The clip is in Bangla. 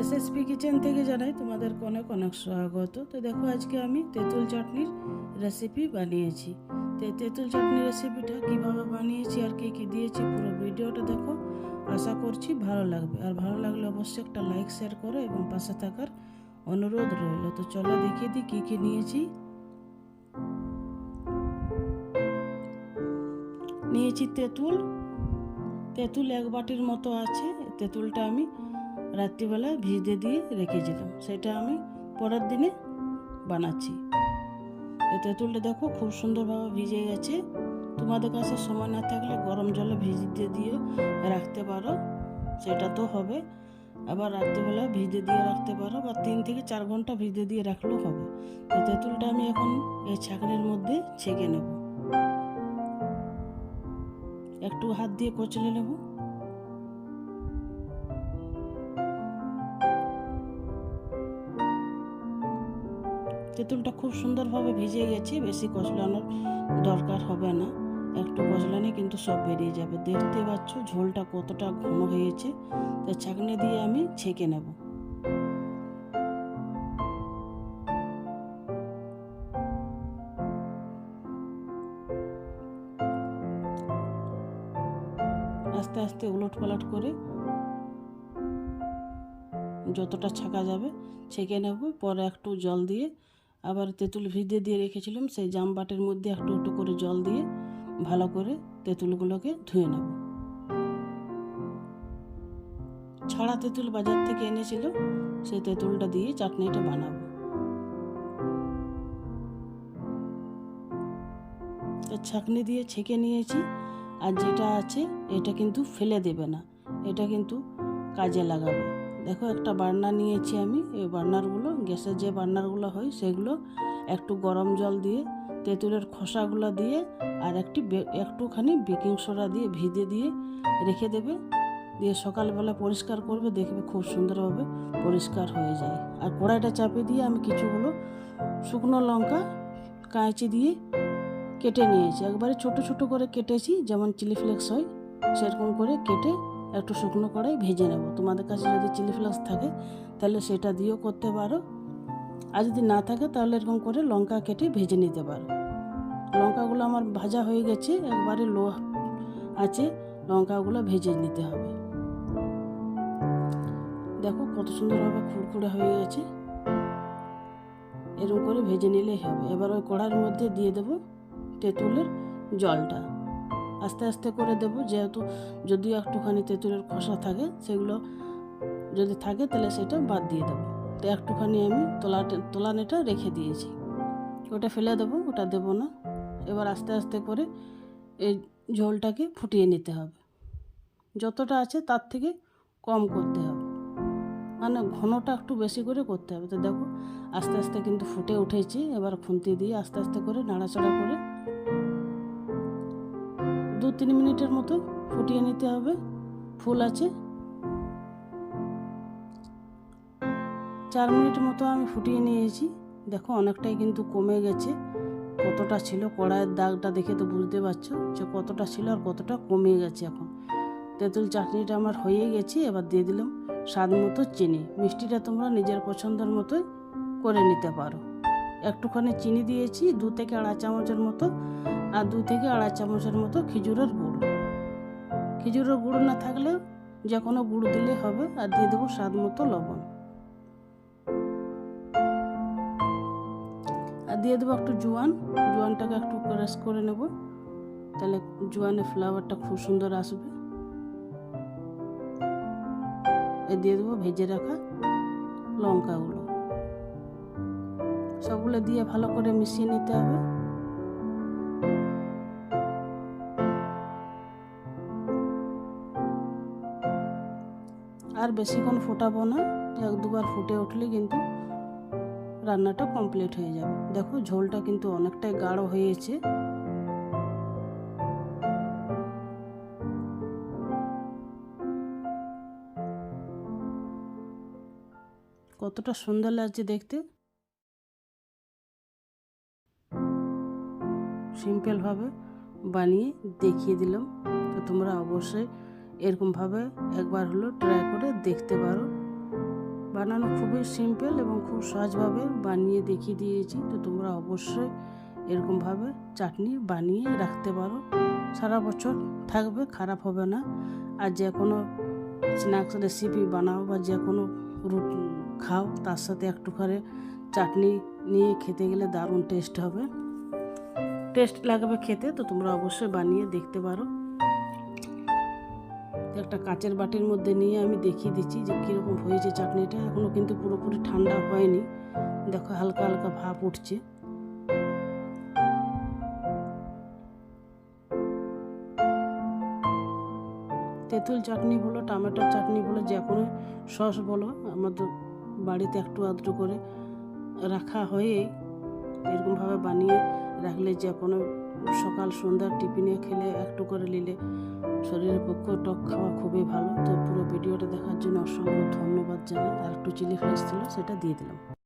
এসএসপি কিচেন থেকে জানাই তোমাদেরকে অনেক অনেক স্বাগত। তো দেখো আজকে আমি তেঁতুল চাটনির রেসিপি বানিয়েছি। তো তেঁতুল চাটনির রেসিপিটা কীভাবে বানিয়েছি আর কী কী দিয়েছি পুরো ভিডিওটা দেখো। আশা করছি ভালো লাগবে। আর ভালো লাগলে অবশ্যই একটা লাইক শেয়ার করো এবং পাশে থাকার অনুরোধ রইল। তো চলো দেখিয়ে দিই কী কী নিয়েছি। নিয়েছি তেঁতুল। তেঁতুল এক বাটির মতো আছে। তেঁতুলটা আমি রাত্রিবেলা ভিজতে দিয়ে রেখেছিলাম। সেটা আমি পরের দিনে বানাচ্ছি। এই তেঁতুলটা দেখো খুব সুন্দরভাবে ভিজে গেছে। তোমাদের কাছে সময় না থাকলে গরম জলে ভিজতে দিয়ে রাখতে পারো, সেটা তো হবে। আবার রাত্রিবেলা ভিজে দিয়ে রাখতে পারো বা তিন থেকে চার ঘণ্টা ভিজে দিয়ে রাখলেও হবে। তো তেঁতুলটা আমি এখন এই ছাঁকনির মধ্যে ছেঁকে নেব। একটু হাত দিয়ে কচলে নেব। তেঁতুলটা খুব সুন্দরভাবে ভিজে গেছে, বেশি কচলানোর দরকার হবে না। একটু কচলানি কিন্তু সব বেরিয়ে যাবে। দেখতে পাচ্ছ ঝোলটা কতটা ঘন হয়েছে। তো ছাঁকনি দিয়ে আমি ছেঁকে নেব। আস্তে আস্তে উলট পালট করে যতটা ছাঁকা যাবে ছেঁকে নেব। পরে একটু জল দিয়ে আবার তেঁতুল ভিজে দিয়ে রেখেছিলাম, সেই জাম বাটির মধ্যে একটু একটু করে জল দিয়ে ভালো করে তেঁতুলগুলোকে ধুয়ে নেব। ছাড়া তেঁতুল বাজার থেকে এনেছিল, সেই তেঁতুলটা দিয়ে চাটনিটা বানাবো। ছাকনি দিয়ে ছেঁকে নিয়েছি, আর যেটা আছে এটা কিন্তু ফেলে দেবে না, এটা কিন্তু কাজে লাগাবে। দেখো একটা বার্নার নিয়েছি আমি, এই বার্নারগুলো গ্যাসের যে বার্নারগুলো হয় সেগুলো একটু গরম জল দিয়ে, তেঁতুলের খোসাগুলো দিয়ে আর একটি একটুখানি বেকিং সোডা দিয়ে ভিজে দিয়ে রেখে দেবে। দিয়ে সকালবেলা পরিষ্কার করবে, দেখবে খুব সুন্দরভাবে পরিষ্কার হয়ে যায়। আর কড়াইটা চাপে দিয়ে আমি কিছুগুলো শুকনো লঙ্কা কাঁচি দিয়ে কেটে নিয়েছি। একবারে ছোট ছোট করে কেটেছি, যেমন চিলি ফ্লেক্স হয়, সেরকম করে কেটে একটু শুকনো কড়াই ভেজে নেব। তোমাদের কাছে যদি চিলি ফ্লেক্স থাকে, তাহলে সেটা দিয়েও করতে পারো। আর যদি না থাকে, তাহলে এরকম করে লঙ্কা কেটে ভেজে নিতে পারো। লঙ্কাগুলো আমার ভাজা হয়ে গেছে, একবারে লো আছে, লঙ্কাগুলো ভেজে নিতে হবে। দেখো কত সুন্দরভাবে খুড়খুড়ে হয়ে গেছে। এরকম করে ভেজে নিলেই হবে। এবার ওই কড়াইয়ের মধ্যে দিয়ে দেব তেঁতুলের জলটা। আস্তে আস্তে করে দেব। যেহেতু যদি একটুখানি তেঁতুলের খোসা থাকে, সেগুলো যদি থাকে, তাহলে সেটা বাদ দিয়ে দেবো। তো একটুখানি আমি তোলা তোলানেটা রেখে দিয়েছি। ওটা ফেলে দেবো, ওটা দেবো না। এবার আস্তে আস্তে করে এই ঝোলটাকে ফুটিয়ে নিতে হবে। যতটা আছে তার থেকে কম করতে হবে। মানে ঘনটা একটু বেশি করে করতে হবে। তো দেখো, আস্তে আস্তে কিন্তু ফুটে উঠেছি। এবার খুন্তি দিয়ে আস্তে আস্তে করে নাড়াচাড়া করে দু তিন মিনিটের মতো ফুটিয়ে নিতে হবে। ফুল আছে। চার মিনিট মতো আমি ফুটিয়ে নিয়েছি। দেখো, অনেকটাই কিন্তু কমে গেছে। কতটা ছিল কড়াইয়ের দাগটা দেখে তো বুঝতে পারছ যে কতটা ছিল আর কতটা কমে গেছে এখন। তেঁতুল চাটনিটা আমার হয়ে গেছে, এবার দিয়ে দিলাম স্বাদ মতো চিনি। মিষ্টিটা তোমরা নিজের পছন্দের মতোই করে নিতে পারো। একটুখানি চিনি দিয়েছি, দু থেকে আড়াই চামচের মতো আর দু থেকে আড়াই চামচের মতো খেজুরের গুড়। খেজুরের গুড় না থাকলে যে কোনো গুড় দিলে হবে আর দিয়ে দেবো স্বাদ মতো লবণ। আর দিয়ে দেবো একটু জোয়ান। জোয়ানটাকে একটু ক্রাশ করে নেব। তাহলে জোয়ানের ফ্লেভারটা খুব সুন্দর আসবে। এ দিয়ে দেবো ভেজে রাখা লঙ্কাগুলো। সবগুলো দিয়ে ভালো করে মিশিয়ে নিতে হবে। আর বেশিক্ষণ ফোটাবো না। এক দুবার ফুটে উঠলে কিন্তু রান্নাটা কমপ্লিট হয়ে যাবে। দেখো ঝোলটা কিন্তু অনেকটাই গাঢ় হয়েছে। কতটা সুন্দর লাগছে দেখতে। সিম্পলভাবে বানিয়ে দেখিয়ে দিলাম। তো তোমরা অবশ্যই এরকমভাবে একবার হলো ট্রাই করে দেখতে পারো। বানানো খুবই সিম্পল এবং খুব সহজভাবে বানিয়ে দেখিয়ে দিয়েছি। তো তোমরা অবশ্যই এরকমভাবে চাটনি বানিয়ে রাখতে পারো। সারা বছর থাকবে, খারাপ হবে না। আর যে কোনো স্ন্যাক্স রেসিপি বানাও বা যে কোনো রুট খাও, তার সাথে একটু করে চাটনি নিয়ে খেতে গেলে দারুণ টেস্ট হবে। টেস্ট লাগবে খেতে, তো তোমরা অবশ্যই বানিয়ে দেখতে পারো। একটা কাচের বাটির মধ্যে নিয়ে আমি দেখিয়ে দিচ্ছি যে কীরকম হয়েছে চাটনিটা। এখনও কিন্তু পুরোপুরি ঠান্ডা হয়নি। দেখো হালকা হালকা ভাপ উঠছে। তেঁতুল চাটনি বলো, টমেটোর চাটনি বলো, যে কোনো সস বলো, আমাদের বাড়িতে একটু আধটু করে রাখা হয়ে এরকমভাবে বানিয়ে রাখলে যে কোনো সকাল সন্ধ্যার টিফিনে খেলে একটু করে নিলে শরীরের পক্ষে টক খাওয়া খুবই ভালো। তো পুরো ভিডিওটা দেখার জন্য অসংখ্য ধন্যবাদ জানাই। আর একটু চিলি ফ্লেক্স ছিল, সেটা দিয়ে দিলাম।